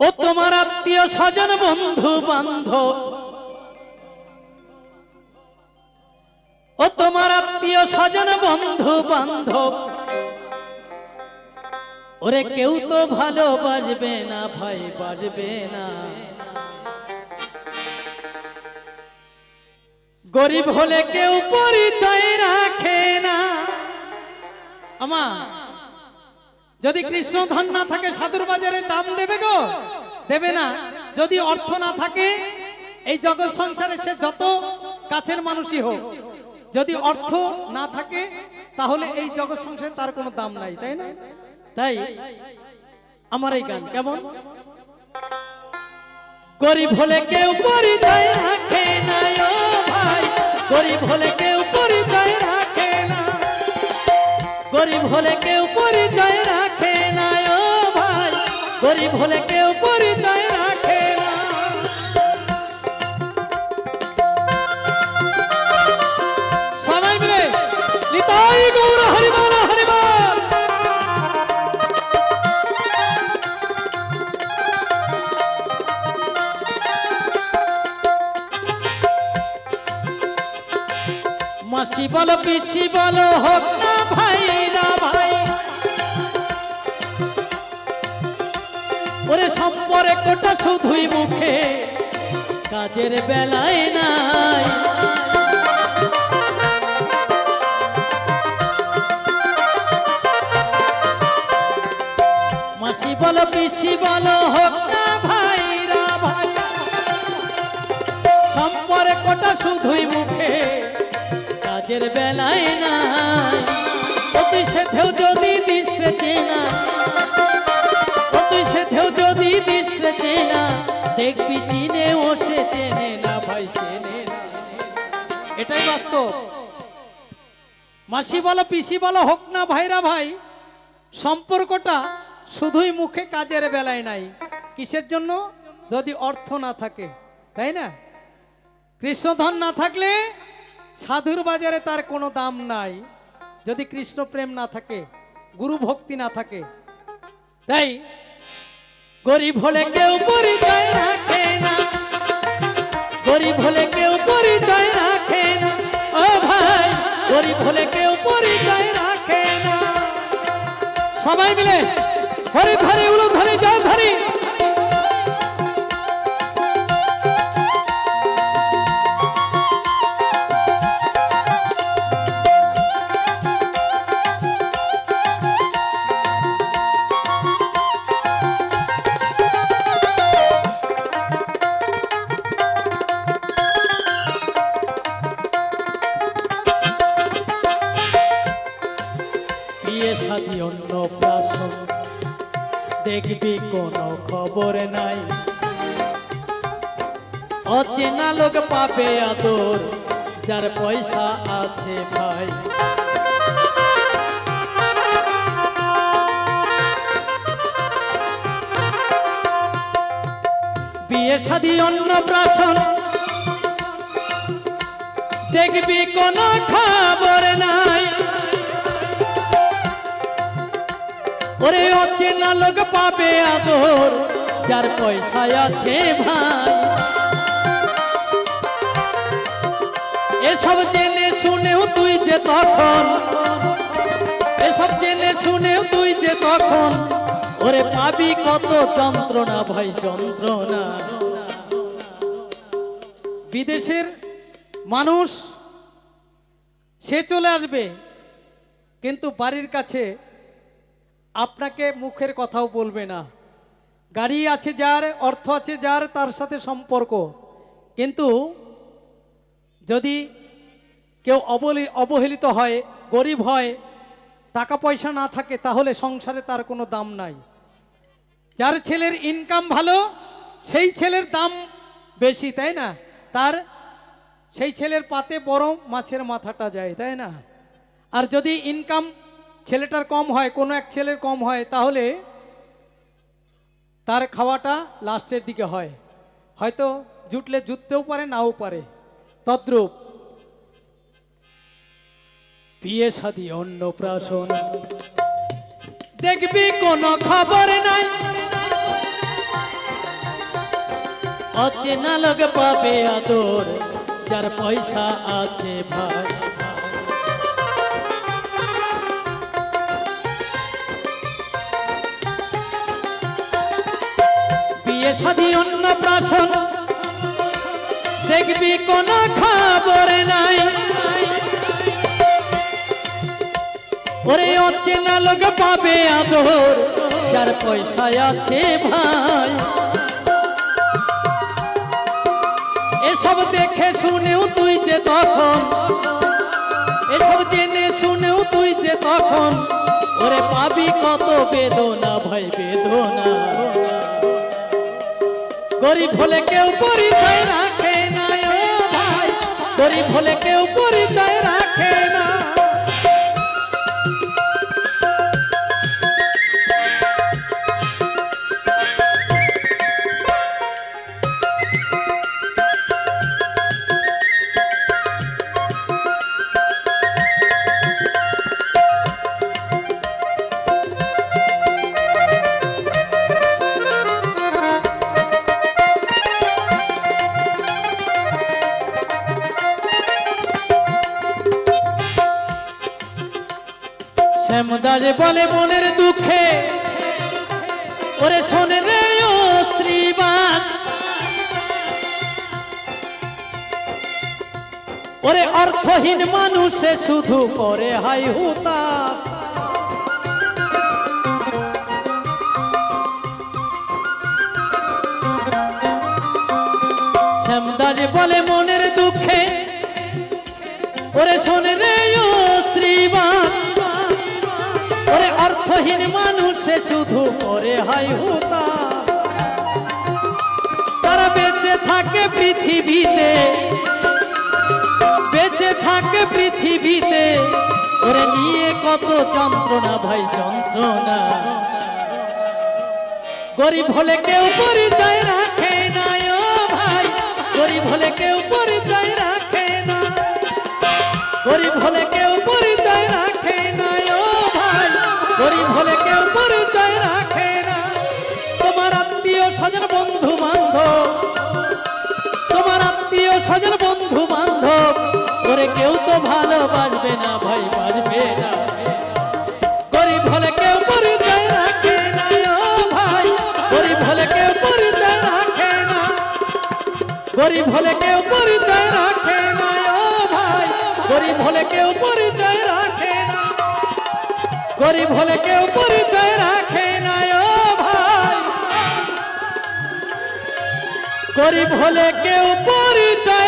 ও তোমার আত্মীয় স্বজন, বন্ধু বান্ধব। ও তোমার আত্মীয় স্বজন, বন্ধু বান্ধব। ওরে কেউ তো ভালোবাসবে না ভাই বাসবে না। গরিব হলে কেউ পরিচয় রাখে না। আমা যদি কৃষ্ণ ধন না থাকে, সাধুর বাজারে দাম দেবে গো? দেবে না। যদি অর্থ না থাকে, এই জগৎ সংসারে সে যত কাছের মানুষই হোক, যদি অর্থ না থাকে, তাহলে এই জগৎ সংসারে তার কোনো দাম নাই, তাই না? তাই? আমার এই গান কেমন? গরিব হলে কেউ পরিচয় রাখে না ভাই। গরিব হলে কেউ পরিচয় রাখে না। গরিব হলে কেউ পরিচয় রাখে গরিব হলে কেউ পরিচয় রাখে না। সবাই মিলে নিতাই গৌর হরিবল হরিবল মাসি বলো পিছি বলো, হোক না ভাইরা ভাই। ওরে সম্পর্কটা শুধুই মুখে, কাজের বেলায় নাই। মাসি বলো, পিসি বলো, হোক না ভাইরা ভাই, সম্পর্কটা শুধুই মুখে, কাজের বেলায় নাই। অতি সেধেও যদি দৃশ্যে চেনা এটাই মাসি বলো, পিসি বলো, হোক না ভাইরা ভাই, সম্পর্কটা শুধুই মুখে কাজের বেলায় নাই। কিসের জন্য? যদি অর্থ না থাকে, তাই না? কৃষ্ণধন না থাকলে সাধুর বাজারে তার কোনো দাম নাই। যদি কৃষ্ণ প্রেম না থাকে গুরু ভক্তি না থাকে, তাই গরিব হলে কেউ পরিচয় রাখে না। গরিব হলে কেউ পরিচয় রাখে না। ও ভাই, গরিব হলে কেউ পরিচয় রাখে না। সবাই মিলে ধরে ধরে উলো ধরে, জয় ধরি। অচেনা লোক পাবে আদর, যার পয়সা আছে ভাই। বিয়ে সাথী অন্য প্রাসন দেখবি কোনো খবর নাই। ওরে অচেনা লোক পাবে আদর, যার পয়সা আছে ভাই। এসব জেনে শুনেও তুই যে তখন, এসব জেনে শুনেও তুই যে তখন, ওরে পাবি কত যন্ত্রণা ভাই, যন্ত্রণা। বিদেশের মানুষ, সে চলে আসবে, কিন্তু বাড়ির কাছে আপনাকে মুখের কথাও বলবে না। গাড়ি আছে যার, অর্থ আছে যার, তার সাথে সম্পর্ক। কিন্তু যদি কেউ অবলি, অবহেলিত হয়, গরিব হয় টাকা পয়সা না থাকে, তাহলে সংসারে তার কোনো দাম নাই। যার ছেলের ইনকাম ভালো, সেই ছেলের দাম বেশি, তাই না? তার, সেই ছেলের পাতে বড় মাছের মাথাটা যায়, তাই না? আর যদি ইনকাম ছেলেটার কম হয়, কোনো এক ছেলের কম হয়, তাহলে তার খাওয়াটা লাস্টের দিকে হয়। হয়তো জুটলে জুটতেও পারে, নাও পারে। তদ্রূপ। বিয়ে শাদী অন্নপ্রাশন দেখবি কোনো খবর নাই। অচেনা লোক পাবে আদর, যার পয়সা আছে ভাই। বিয়ে শাদী অন্য প্রাশন দেখবি কোন খবর নাই। ওরে অচেনা লোক পাবে আদর, যার পয়সা আছে ভাই। এসব দেখে শুনেও তুই যে তখন, এসব জেনে শুনেও তুই যে তখন, ওরে পাবি কত বেদনা, ভাই বেদনা। গরিব হলে কেউ পরিচয় রাখে না ভাই, গরিব হলে কেউ পরিচয় শ্যামদারে বলে মনের দুঃখে। ওরে শোনে রে ও শ্রীবাস। ওরে অর্থহীন মানুষে শুধু করে হাই হুতা। মানুষে শুধু করে হাই হুতা। তারা বেঁচে থাকে পৃথিবীতে। বেঁচে থাকে পৃথিবীতে। ওরে নিয়ে কত যন্ত্রণা ভাই, যন্ত্রণা। গরিব হলে কেউ পরিচয় রাখে না ভাই। গরিব হলে কেউ পরিচয় গরিব হলে কেউ পরিচয় রাখে না। তোমার আত্মীয় স্বজন বন্ধু বান্ধব, তোমার আত্মীয় স্বজন বন্ধু বান্ধব, ওরে কেউ তো ভালোবাসবে না ভাই বাসবে না। গরিব হলে কেউ পরিচয় রাখে না ভাই। গরিব হলে কেউ পরিচয় রাখে না। গরিব হলে কেউ পরিচয় রাখে না ভাই। গরিব হলে কেউ পরিচয় রাখে গরিব হলে কেউ পরিচয় রাখে না ও ভাই। গরিব হলে কেউ পরিচয়